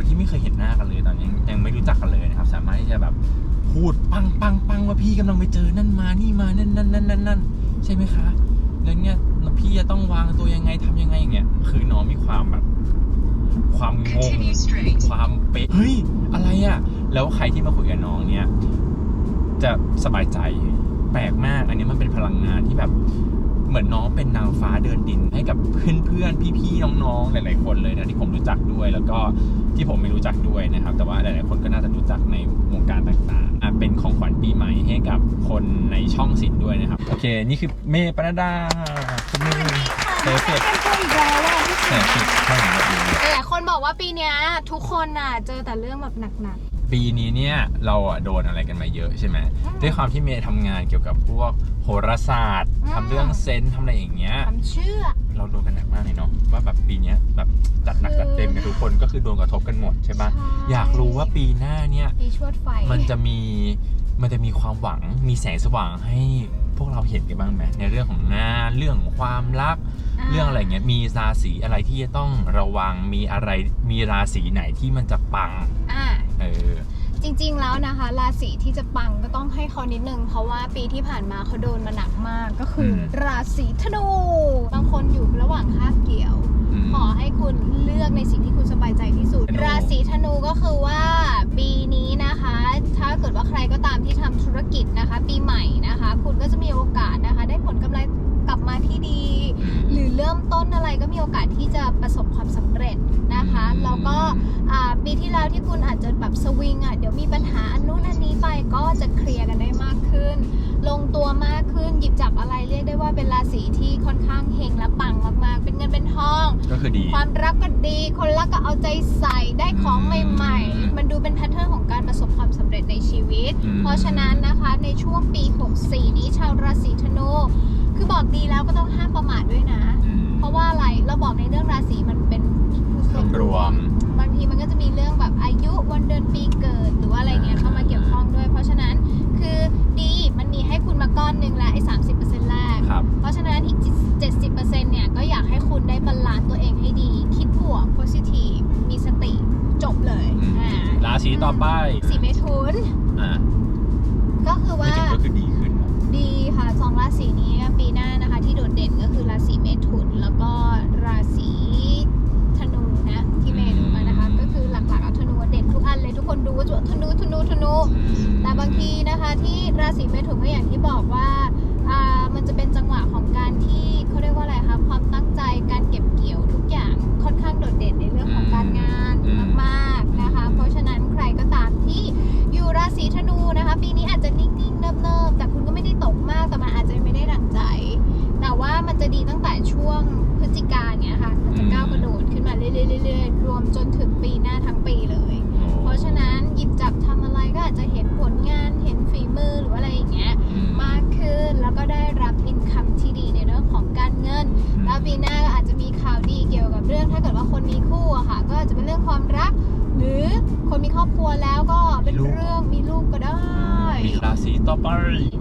ยที่ไม่เคยเห็นหน้ากันเลยตอนนี้ยังไม่รู้จักกันเลยนะครับ สามารถที่จะแบบพูดปังปังปังว่าพี่กำลังไปเจอนั่นมานี่มานั่นนั่นนั่นนั่นนั่นใช่ไหมคะแล้วเนี่ยพี่จะต้องวางตัวยังไงทำยังไงอย่างเงี้ยคือน้องมีความแบบ ความงงความเป๊ะเฮ้ยอะไรอะแล้วใครที่มาคุยกับน้องเนี่ย จะสบายใจแปลกมาก อันนี้มันเป็นพลังงานที่แบบ เหมือนน้องเป็นนางฟ้าเดินดินให้กับเพื่อนๆพี่ๆน้องๆหลาย ๆ คนเลยนะที่ผมรู้จักด้วย แล้วก็ที่ผมไม่รู้จักด้วยนะครับ แต่ว่าหลายๆคนก็น่าจะรู้จักในวงการต่างๆอะเป็นของขวัญปีใหม่ให้กับคนในช่องสินด้วยนะครับ โอเค นี่คือเมย์ปนัดดาคุณเมย์เซฟเฟตเป็นตัวอีกแล้วอะพี่เซฟเฟตข้างหลังแบบนี้ หลายคนบอกว่าปีเนี้ยทุกคนน่ะเจอแต่เรื่องแบบหนัก ปีนี้เนี่ยเราอะโดนอะไรกันมาเยอะใช่ไหมอืมด้วยความที่เมย์ทำงานเกี่ยวกับพวกโหราศาสตร์อืมทำเรื่องเซนส์ทำอะไรอย่างเงี้ยๆความเชื่อ เราโดนกันหนักมากเลยเนาะว่าแบบปีเนี้ยแบบจัดหนักจัดเต็มกันทุกคนก็คือโดนกระทบกันหมดใช่ปะใช่ อยากรู้ว่าปีหน้าเนี่ยปีชวดไฟมันจะมีมันจะมีความหวังมีแสงสว่างให้พวกเราเห็นกันบ้างไหมในเรื่องของงานเรื่องของความรักเรื่องอะไรเงี้ยมีราศีอะไรที่จะต้องระวังมีอะไรมีราศีไหนที่มันจะปัง อ่า เออ จริงๆแล้วนะคะ ราศีที่จะปังก็ต้องให้เขานิดนึง เพราะว่าปีที่ผ่านมาเขาโดนมาหนักมากก็คืออม ราศีธนู บางคนอยู่ระหว่างคาบเกี่ยว อืม ขอให้คุณเลือกในสิ่งที่คุณสบายใจที่สุด ธนู ราศีธนูก็คือว่าปีนี้ ก็คือดี ความรักก็ดี คนรักก็เอาใจใส่ได้ของใหม่อืมๆมันดูเป็นแพทเทิร์นของการประสบความสำเร็จในชีวิต อืม เพราะฉะนั้นนะคะในช่วงปี 64 นี้ชาวราศีธนูคือบอกดีแล้วก็ต้องห้ามประมาทด้วยนะ อืมเพราะว่าอะไรเราบอกในเรื่องราศีมันเป็นส่วนรวม บางทีมันก็จะมีเรื่องแบบอายุวันเดือนปีเกิด หรือว่าอะไรเงี้ยเข้ามาเกี่ยวข้องด้วย เพราะฉะนั้นคือดีมันมีให้คุณมาก้อนหนึ่งแล้วไอ้สามสิบเปอร์เซ็นต์แรก ครับ เพราะฉะนั้นอีก บาลานซ์ตัวเองให้ดี คิดบวก positive มีสติจบเลยอืมอ่าราศีต่อไป สีเมถุนอ่า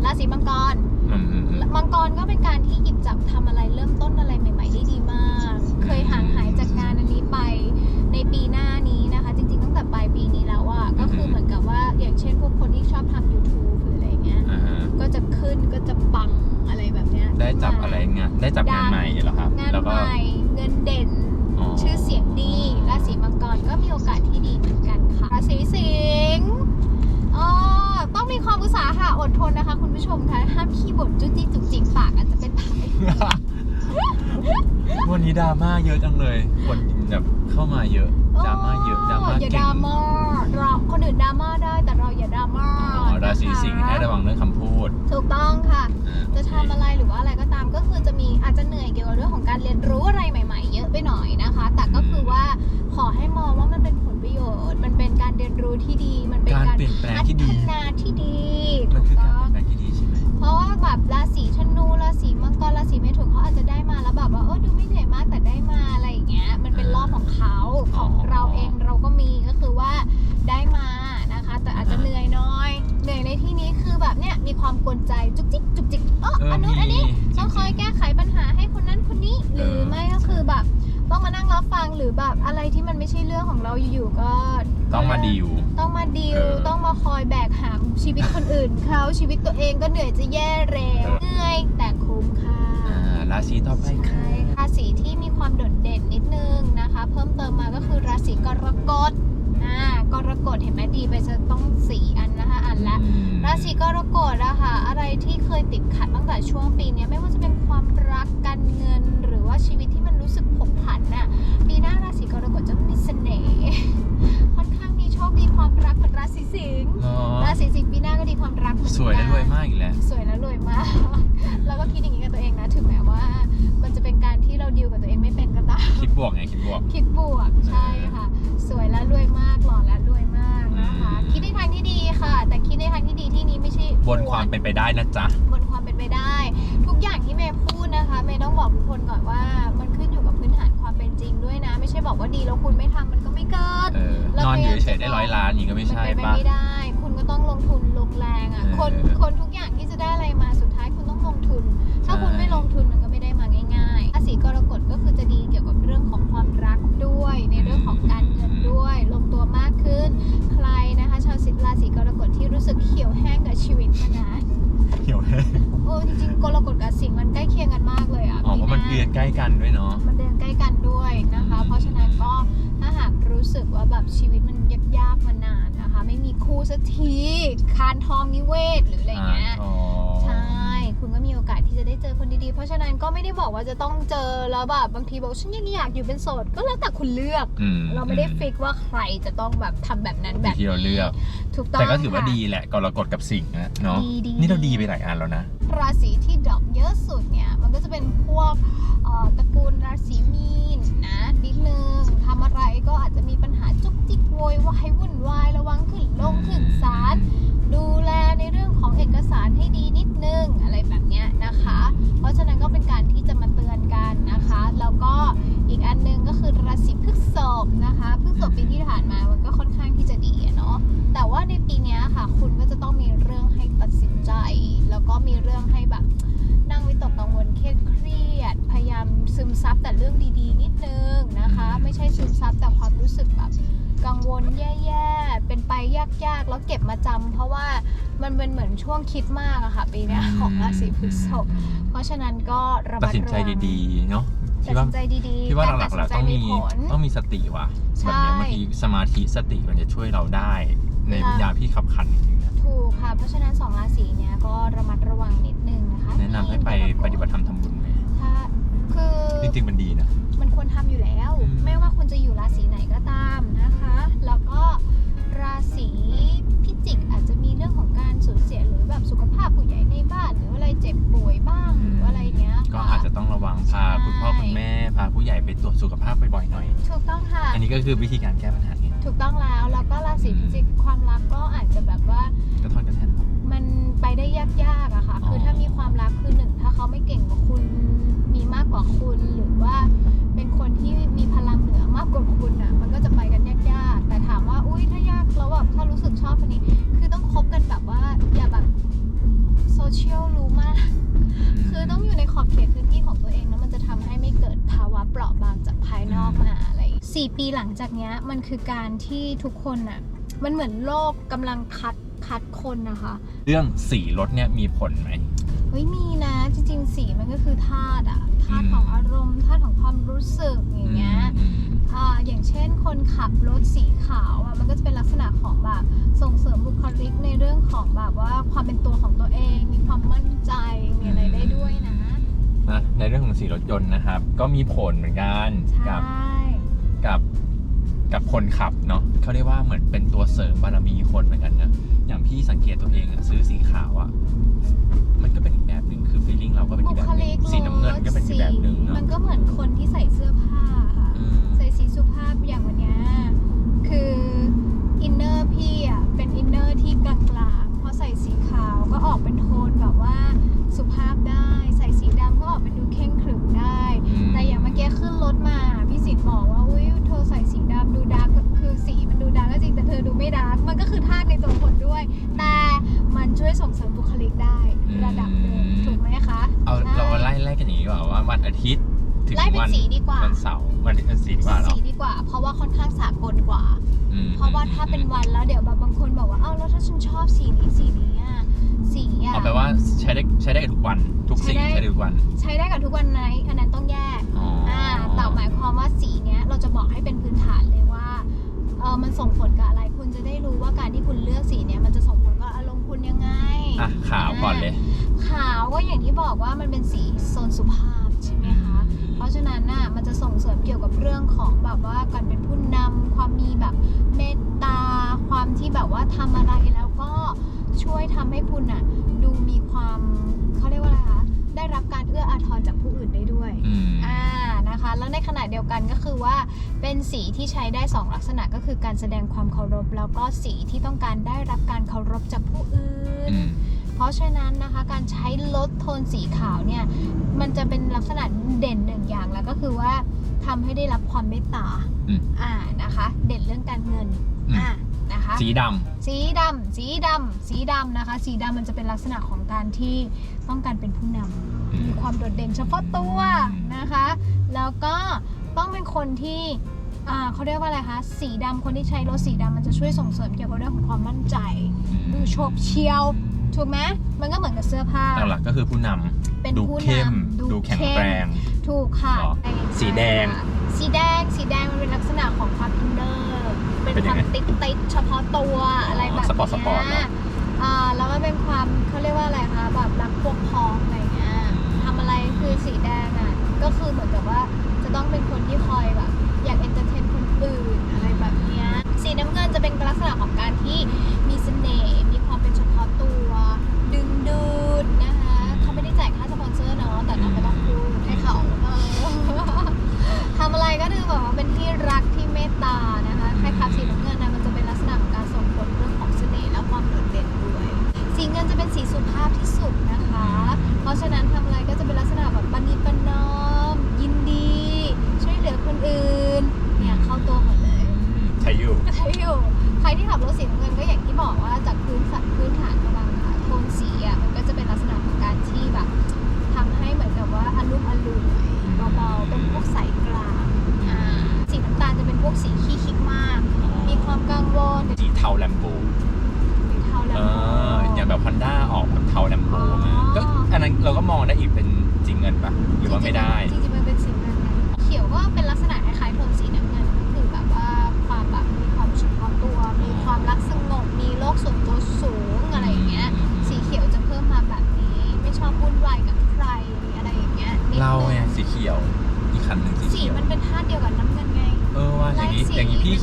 ราศีมังกร อืมอืมอืม มังกรก็เป็นการที่หยิบจับทำอะไรเริ่มต้นอะไรใหม่ ๆ ได้ดีมาก เคยห่างหายจากงานอันนี้ไปในปีหน้านี้นะคะ จริง ๆ ตั้งแต่ปลายปีนี้แล้วอะก็คือเหมือนกับว่าอย่างเช่นพวกคนที่ชอบทำ YouTube หรืออะไรเงี้ย อ่าฮะก็จะขึ้นก็จะปังอะไรแบบเนี้ยได้จับอะไรงานได้จับงานใหม่เหรอครับ งานแล้วใหก็ม่เงินเด่น ชื่อเสียงดีราศีมังกรก็มีโอกาสที่ดีเหมือนกันค่ะราศีสิงห์อ๋อ ต้องมีความอุตสาหะอดทนนะคะ คุณผู้ชมคะห้ามขี้บ่นจุ๊จี้จุกจิกปากอาจจะเป็นไผ่วันนี้ดราม่าเยอะจังเลย คนแบบเข้ามาเยอะดราม่าเยอะดราม่าอย่าเก่ดรางม่าเราคนอื่นดราม่าได้แต่เราอย่าดราม่าอ๋อราศีสิงห์ให้ระวังเรื่องคำพูด ถูกต้องค่ะ อ่าจะทำอะไรหรือว่าอะไรก็ตามก็คือจะมีอาจจะเหนื่อยเกี่ยวกับเรื่องของการเรียนรู้อะไรใหม่ ๆ เยอะไปหน่อยนะคะ แต่ก็คือว่าขอให้มองว่ามันเป็นผลประโชน์ มันเป็นการเรียนรู้ที่ดี มันเป็นการพัฒนาที่ดีมันคือการเปลี่ยนแปลงที่ดีใช่ไหมเพราะว่าแบบราศีธนูราศีมังกรราศีเมถุนเขาอาจจะได้มาแล้วแบบว่าเออดูไม่เหนื่อยมากแต่ได้มาอะไรอย่างเงี้ย มันเป็นรอบของเขาของเราเองเราก็มีก็คือว่าได้มานะคะ แต่อาจจะเหนื่อยน้อยเหนื่อยในที่นี้คือแบบเนี้ยมีความกวนใจจุกจิกจุกจิกเอออันนู้นอันนี้ ต้องคอยแก้ไขปัญหาให้คน องมานั่งรับฟังหรือแบบอะไรที่มันไม่ใช่เรื่องของเราอยู่ๆก็ต้องมาดีล ต้องมาดีลเออ ต้องมาคอยแบกหามชีวิตคนอื่นเขาชีวิตตัวเองก็เหนื่อยจะแย่แล้วเออเหนื่อยแต่คุ้มค่า อ่าราศีต่อไปค่ะ ใช่ราศีที่มีความโดดเด่นนิดนึงนะคะ เพิ่มเติมมาก็คือราศีกรกฎ อ่ากรกฎเห็นไหมดีไปจะต้องสี่อันนะคะอันละอืมราศีกรกฎอะค่ะอะไรที่เคยติดขัดตั้งแต่ช่วงปีเนี้ยไม่ว่าจะเป็นความรักการเงินหรือว่าชีวิตที่มันรู้สึกผกผันน่ะปีหน้าราศีกรกฎจะมีเสน่ห์ค่อนข้างมีโชคดีความรักเหมือนราศีสิงห์เหรอราศีสิงห์ปีหน้าก็ดีความรักเหมือนกันสวยและรวยมากอีกแล้วสวยและรวยมากแล้วก็คิดอย่างนี้กับตัวเองนะถึงแม้ว่า มันจะเป็นการที่เราดิวกับตัวเองไม่เป็นก็ตามคิดบวกไงคิดบวกคิดบวกใช่ บนความเป็นไปได้นะจ๊ะ บนความเป็นไปได้ ทุกอย่างที่เมย์พูดนะคะเมย์ต้องบอกทุกคนก่อนว่ามันขึ้นอยู่กับพื้นฐานความเป็นจริงด้วยนะ ไม่ใช่บอกว่าดีแล้วคุณไม่ทำมันก็ไม่เกิด เออเรานอนอยู่พยายามเฉยๆได้ร้อยล้านอย่างนี้ก็ไม่มันใช่เป็นไปปะ ไม่ได้ คุณก็ต้องลงทุนลงแรงอะเออคนคนทุกอย่างที่จะได้อะไรมาสุดท้ายคุณต้องลงทุน ถ้าคุณใช่ไม่ลงทุนมันก็ เจอแล้วแบบบางทีบอกฉันยังอยากอยู่เป็นโสดก็แล้วแต่คุณเลือก อืมเราไม่ได้ฟิกว่าใครจะต้องแบบทำแบบนั้นอยู่แบบที่เราเลือกถูกต้องแต่ก็ถือว่าค่ะดีแหละกรกฎกับสิงห์นะเนาะดีดีนี่เราดีไปหลายอันแล้วนะ ราศีที่ดรอปเยอะสุดเนี่ย มันก็จะเป็นพวกเอ่อตระกูลราศีมีนนะนิดนึงทำอะไรก็อาจจะมีปัญหาจุกจิกโวยวายวุ่นวายระวังขึ้นลงขึ้นศาลดูแลในเรื่องของเอกสารให้ดีนิดนึงอะไรแบบเนี้ยนะคะ เพราะฉะนั้นก็เป็นการที่จะมาเตือ นะคะ แล้วก็อีกอันหนึงก็คือราศีพฤษภนะคะพฤษภปีที่ผ่านมามันก็ค่อนข้างที่จะดีเนาะแต่ว่าในปีนี้ค่ะ คุณก็จะต้องมีเรื่องให้ตัดสินใจ แล้วก็มีเรื่องให้แบบนั่งวิตกกังวลเครียดเครียด พยายามซึมซับแต่เรื่องดีๆ นิดนึงนะคะ ไม่ใช่ซึมซับแต่ความรู้สึกแบบกังวลแย่ๆ ยากๆ แล้วเก็บมาจำเพราะว่ามันเป็นเหมือนช่วงคิดมากอะค่ะ ปีเนี้ยของราศีพฤษภเพราะฉะนั้นก็ระตัมัดดสินระใจวังดีๆเนาะตัพี่ดว่าสินใจดีๆพี่ว่าการหลัตักดๆสิแล้วนใจต้องมีผลต้องมีสติว่ะใช่แบบเนี้ยบางทีสมาธิสติมันจะช่วยเราได้ ในค่ะยามที่ขับขันจริงๆนะถูกค่ะ เพราะฉะนั้นสองราศีเนี้ยก็ระมัดระวังนิดนึงนะคะแนะนำให้ไปปฏิบัติธรรมทำบุญไหมถ้าคือจริงๆมันดีนะ มันควรทำอยู่แล้วอืมไม่ว่าคุณจะอยู่ราศีไหนก็ตามนะคะ แล้วก็ ราศีพิจิกอาจจะมีเรื่องของการสูญเสียหรือแบบสุขภาพผู้ใหญ่ในบ้านหรืออะไรเจ็บป่วยบ้างหรืออะไรเงี้ยก็ค่อาจจะต้องระวังพาใช่คุณพ่อคุณแม่พาผู้ใหญ่ไปตรวจสุขภาพบ่อยๆหน่อย ถูกต้องค่ะ อันนี้ก็คือวิธีการแก้ปัญหาไงถูกต้องแล้วแล้วก็ราศีพิจิกความรักก็อาจจะแบบว่ากระท่อนกระแท่นมันไปได้ยากๆอะค่ะอ๋อคือถ้ามีความรักคือหนึ่งถ้าเขาไม่เก่งกว่าคุณมีมากกว่าคุณหรือว่าเป็นคนที่มีพลังเหนือมากกว่าคุณอะมันก็จะไปกันยากๆแต่ ถามว่าอุ้ยถ้ายากแล้วแบบถ้ารู้สึกชอบคนนี้ คือต้องคบกันแบบว่าอย่าแบบโซเชียลรู้มาก คือต้องอยู่ในขอบเขตพื้นที่ของตัวเองแล้วมันจะทำให้ไม่เกิดภาวะเปราะบางจากภายนอกมาอะไรสี่ปีหลังจากเนี้ยมันคือการที่ทุกคนอะมันเหมือนโลกกำลังคัดคัดคนนะคะ เรื่องสีรถเนี่ยมีผลไหมเฮ้ยมีนะจริงๆสีมันก็คือธาตุอะธาตุอืมของอารมณ์ธาตุของความรู้สึกอย่างเงี้ย อืมอ่าอย่างเช่นคนขับรถสีขาวอะมันก็จะเป็นลักษณะของแบบส่งเสริมบุคลิกในเรื่องของแบบว่าความเป็นตัวของตัวเอง มีความมั่นใจมีอะไรได้ด้วยนะนะในเรื่องของสีรถยนต์นะครับ ก็มีผลเหมือนกันใช่กับกับกับคนขับเนาะเขาเรียกว่าเหมือนเป็นตัวเสริมบารมีคนเหมือนกันนะอย่างพี่สังเกตตัวเองอะซื้อสีขาวอะมันก็เป็นอีกแบบหนึ่งคือฟีลลิ่งเราก็เป็นบุอีกแบบคหลินึ่กงสีน้ำเงินก็เป็นอีกแบบหนึ่งสีเนาะมันก็เหมือนคนที่ใส่เสื้อผ้าค่ะ อืม ใส่สีสุภาพอย่างวันเนี้ยคืออินเนอร์พี่อะเป็นอินเนอร์ที่กลางๆเพราะใส่สีขาวก็ออกเป็นโทนแบบว่าสุภาพได้ ใส่สีดำก็ออกเป็นดูเข่งขรึมได้ แต่อย่างเมื่อกี้ขึ้นรถมาพี่สิทธิ์บอกว่าอุ้ยเธอใส่สีดำดูดาร์กก็คือสีมันดูดาร์กก็จริงแต่เธอดูไม่ดาร์กมันก็คือธาตุในตัวคนด้วย แต่มันช่วยส่งเสริมบุคลิกได้ ถึงไล่เป็นวันสีดีกว่า วันเสาร์วันวันสีดีกว่าเหรอ สีดีกว่า เพราะว่าค่อนข้างสากลกว่า อืมเพราะว่าถ้าเป็นวันแล้วเดี๋ยวแบบบางคนบอกว่าเอ้าแล้วถ้าฉันชอบสีนี้สีนี้อะสีอะ เอาแปลว่าใช้ได้ใช้ได้กับทุกวัน ทุกสีใช้ได้ ใช้ได้ทุกวัน ใช้ได้กับทุกวันไหนอันนั้นต้องแยก อ๋อออ่าแต่หมายความว่าสีเนี้ยเราจะบอกให้เป็นพื้นฐานเลยว่าเออมันส่งผลกับอะไร คุณจะได้รู้ว่าการที่คุณเลือกสีเนี้ยมันจะส่งผลกับอารมณ์คุณยังไง อะขาวก่อนเลย ขาวก็อย่างที่บอกว่ามันเป็นสีโซนสุภาพ ใช่ไหมคะ เพราะฉะนั้นน่ะมันจะส่งเสริมเกี่ยวกับเรื่องของแบบว่าการเป็นผู้นำความมีแบบเมตตา ความที่แบบว่าทำอะไรแล้วก็ช่วยทำให้คุณน่ะดูมีความเขาเรียกว่าอะไรคะได้รับการเอื้ออาทรจากผู้อื่นได้ด้วยอ่านะคะ แล้วในขณะเดียวกันก็คือว่าเป็นสีที่ใช้ได้สองลักษณะก็คือการแสดงความเคารพ แล้วก็สีที่ต้องการได้รับการเคารพจากผู้อื่น เพราะฉะนั้นนะคะการใช้ลดโทนสีขาวเนี่ยมันจะเป็นลักษณะเด่นหนึ่งอย่างแล้วก็คือว่าทำให้ได้รับความเมตตาอืม อ่านะคะ เด่นเรื่องการเงินอืม อ่านะคะ สีดสีดำสีดำสีดำนะคะ สีดำมันจะเป็นลักษณะของการที่ต้องการเป็นผู้นำำอืม มีความโดดเด่นเฉพาะตัวนะคะ แล้วก็ต้องเป็นคนที่อ่าเขาเรียกว่าอะไรคะ สีดำคนที่ใช้รถสีดำมันจะช่วยส่งเสริมเกี่ยวกับเรื่องของความมั่นใจ ดูโฉบเฉียว ถูกไหมมันก็เหมือนกับเสื้อผ้า หลักๆก็คือผู้นำเป็นดูผู้เข้มนำดูแข็งเข้มแรง ถูกค่ะหรอใช่สีแดงสีแดง สีแดงมันเป็นลักษณะของความอินเนอร์ เป็นเป็นคยัวางมไงติ๊กติ๊กเฉพาะตัวอะไรแบบสปอร์ตสปอร์ตเหรอเนี้ยอ่าแล้วมันเป็นความเขาเรียกว่าอะไรคะแบบรักพวกพ้องอะไรเงี้ยทำอะไรคือสีแดงอะ ก็คือเหมือนกับว่าจะต้องเป็นคนที่คอยแบบ อยากเอนเตอร์เทนคนอื่นอะไรแบบเนี้ยสีน้ำเงินจะเป็นลักษณะของการที่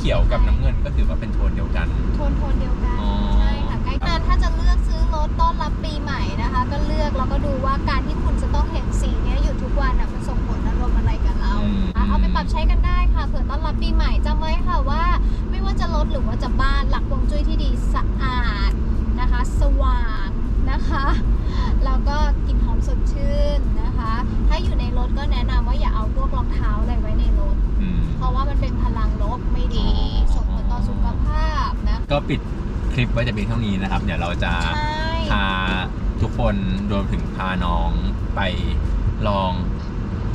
ขียวกับน้ำเงินก็ถือว่าเป็นโทนเดียวกัน โทนโทนเดียวกัน ปิดคลิปไว้แต่เพียงเท่านี้นะครับ เดี๋ยวเราจะใช่ พาทุกคนรวมถึงพาน้องไปลอง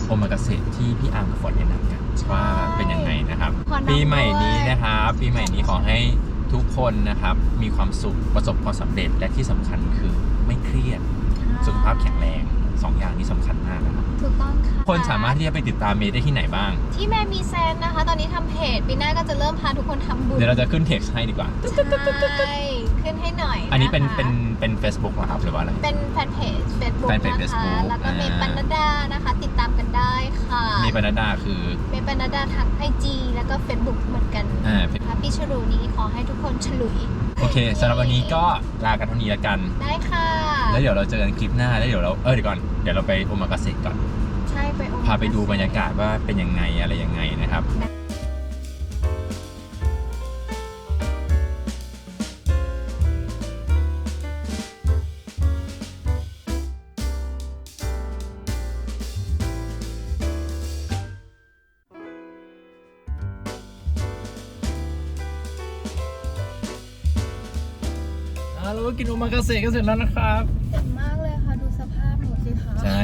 โอมากาเสะที่พี่อาร์มกับฝนแนะนำกันว่าเป็นยังไงนะครับ ขอน้องปีใหม่นี้ด้วย นะครับปีใหม่นี้ขอให้ทุกคนนะครับมีความสุขประสบความสำเร็จและที่สำคัญคือ ค่ะคนสามารถที่จะไปติดตามเมย์ได้ที่ไหนบ้าง ที่แม่มีเซนนะคะ ตอนนี้ทำเพจปีหน้าก็จะเริ่มพาทุกคนทำบุญเดี๋ยวเราจะขึ้นเท็กซ์ให้ดีกว่า ใช่ขึ้นให้หน่อยอันนี้เป็นะคะเป็นเป็น Facebook เหรอครับหรือว่าอะไร เป็นแฟนเพจ Facebook แฟนเพจนะคะ Facebook แล้วก็เมย์อ่า ปนัดดานะคะ ติดตามกันได้ค่ะมีปนัดดาคือเมย์ปนัดดาทั้ง IG แล้วก็ Facebook เหมือนกันอ่านะคะพี่ฉลูนี้ขอให้ทุกคนฉลุย โอเคสำหรับวันนี้ก็ลากันเท่านี้ละกัน ได้ค่ะ แล้วเดี๋ยวเราเจอกันคลิปหน้าแล้วเดี๋ยวเราเออเดี๋ยวก่อนเดี๋ยวเราไปโอมากาเสะก่อน ใช่ไปโอพาไปดูบรรยากาศว่าเป็นยังไงอะไรยังไงนะครับ อ่าเราก็กินโอมากาเสะกันเสร็จแล้วนะครับ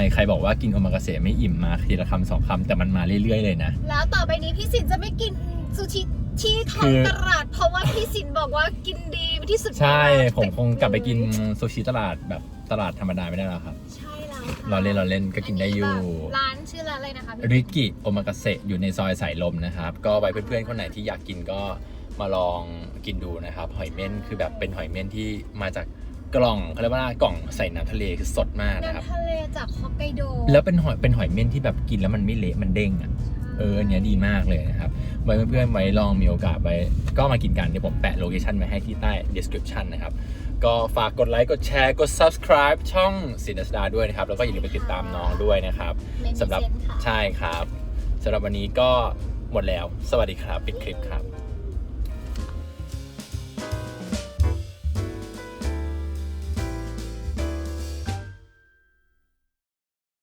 ใช่ใครบอกว่ากินโอมากาเสะไม่อิ่มมาทีละคำสองคำแต่มันมาเรื่อยๆเลยนะ แล้วต่อไปนี้พี่สินจะไม่กินซูชิที่ท้อคืงอตลาด เพราะว่าพี่สินบอกว่ากินดีที่สุดใช่ในร้านผมคงกลับไปกินซูชิตลาดแบบตลาดธรรมดาไม่ได้แล้วครับใช่แล้วค่ะเราเล่นเราเล่นก็กินได้อยู่แบบร้านชื่อร้านอะไรนะคะพี่ริกิโอมากาเสะอยู่ในซอยสายลมนะครับ ก็ไว้เพื่อนๆคนไหนที่อยากกินก็มาลองกินดูนะครับหอยเม่นคือแบบเป็นหอยเม่นที่มาจากกล่องเขาเรียกว่ากล่องใส่น้ำทะเลคือสดมากนะครับน้ำทะเลจากฮอกไกโด แล้วเป็นหอยเป็นหอยเม่นที่แบบกินแล้วมันไม่เละมันเด้งอะเอออันเนี้ยดีมากเลยนะครับไว้เพื่อนๆไว้ลองมีโอกาสไปก็มากินกันเดี๋ยวผมแปะโลเคชันไว้ให้ที่ใต้ description นะครับ ก็ฝากกดไลค์กดแชร์กด subscribe ช่องสินสดาด้วยนะครับ แล้วก็อย่าลืมไปติดตามน้องด้วยนะครับเมนูสำหรับเส้นค่ะใช่ครับสำหรับวันนี้ก็หมดแล้ว สวัสดีครับ ปิดคลิปครับ